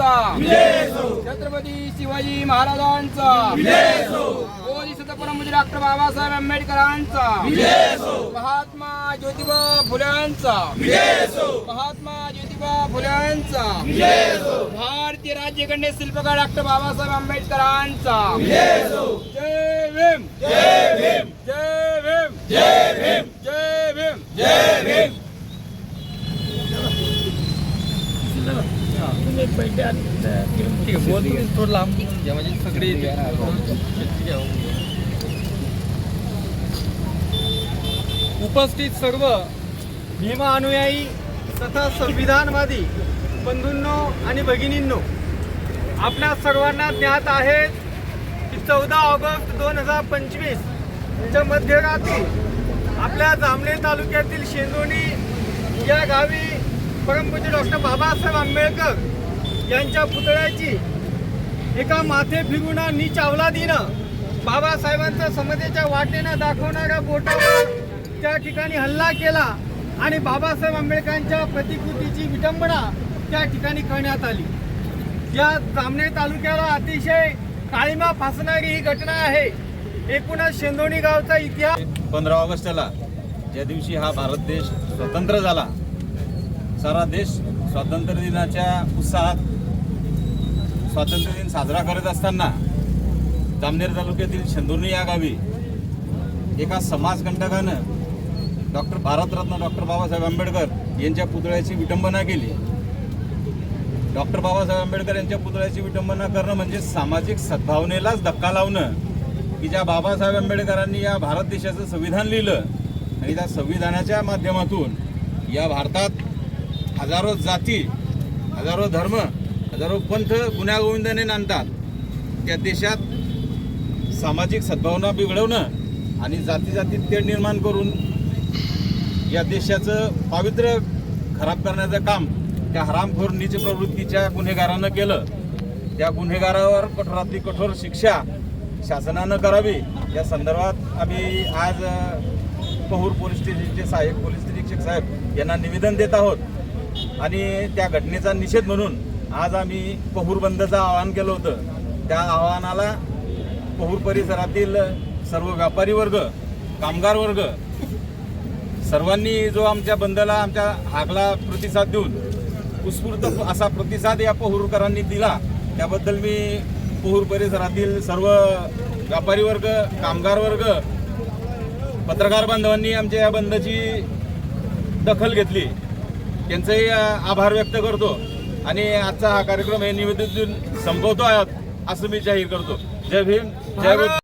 छत्रपती शिवाजी महाराजांचा. बोधी डॉक्टर बाबासाहेब आंबेडकरांचा. महात्मा ज्योतिबा फुल्यांचा. महात्मा ज्योतिबा फुल्यांचा. भारतीय राज्यगण्य शिल्पकार डॉक्टर बाबासाहेब आंबेडकरांचा. जय भीम. जय भीम. जय भीम. जय भीम जय भीम जय भीम उपस्थित सर्व भीमा अनुयायी तथा संविधानवादी बंधूंनो आणि भगिनींनो आपल्या सर्वांना ज्ञात आहे की चौदा ऑगस्ट दोन हजार पंचवीस च्या मध्यरात्री आपल्या जामनेर तालुक्यातील शेंदोणी या गावी परमपूज्य डॉक्टर बाबासाहेब आंबेडकर यांच्या पुतळ्याची एका माथे फिरून नीच अवलादीनं बाबासाहेबांचा समतेच्या वाटेनं दाखवणाऱ्या बोटावर त्या ठिकाणी हल्ला केला आणि बाबासाहेब आंबेडकरांच्या प्रतिकृतीची विटंबना त्या ठिकाणी करण्यात आली. या जामनेर तालुक्याला अतिशय काळीमा फासणारी ही घटना आहे. एकूणच शेंदोणी गावचा इतिहास. पंधरा ऑगस्टला ज्या दिवशी हा भारत देश स्वतंत्र झाला सारा देश स्वातंत्र्य दिनाच्या उत्साहात स्वातंत्र्य दिन साजरा करत असताना जामनेर तालुक्यातील शेंदुर्णी या गावी एका समाजकंटकानं डॉक्टर भारतरत्न डॉक्टर बाबासाहेब आंबेडकर यांच्या पुतळ्याची विटंबना केली. डॉक्टर बाबासाहेब आंबेडकर यांच्या पुतळ्याची विटंबना करणं म्हणजे सामाजिक सद्भावनेलाच धक्का लावणं. की ज्या बाबासाहेब आंबेडकरांनी या भारत देशाचं संविधान लिहिलं आणि त्या संविधानाच्या माध्यमातून या भारतात हजारो जाती हजारो धर्म हजारो पंथ गुण्यागोविंदाने नांदतात. त्या देशात सामाजिक सद्भावना बिघडवणं आणि जाती जातीत तेढ निर्माण करून या देशाचं पावित्र्य खराब करण्याचं काम त्या हरामखोर नीच प्रवृत्तीच्या गुन्हेगारानं केलं. त्या गुन्हेगारावर कठोरातली कठोर शिक्षा शासनानं करावी. या संदर्भात आम्ही आज पहूर पोलीस स्टेशनचे सहाय्यक पोलीस निरीक्षक साहेब यांना निवेदन देत आहोत. आणि त्या घटनेचा निषेध म्हणून आज आम्ही पहूर बंदचं आवाहन केलं होतं. त्या आवाहनाला पहूर परिसरातील सर्व व्यापारी वर्ग कामगार वर्ग सर्वांनी जो आमच्या बंदला आमच्या हाकला प्रतिसाद देऊन उत्स्फूर्त असा प्रतिसाद या पहुरकरांनी दिला त्याबद्दल मी पहूर परिसरातील सर्व व्यापारी वर्ग कामगार वर्ग पत्रकार बांधवांनी आमच्या या बंदची दखल घेतली. त्यांचंही आभार व्यक्त करतो. आणि आजचा हा कार्यक्रम हे निवेदन संपवतो आहोत असं मी जाहीर करतो. जय भीम जय भीम.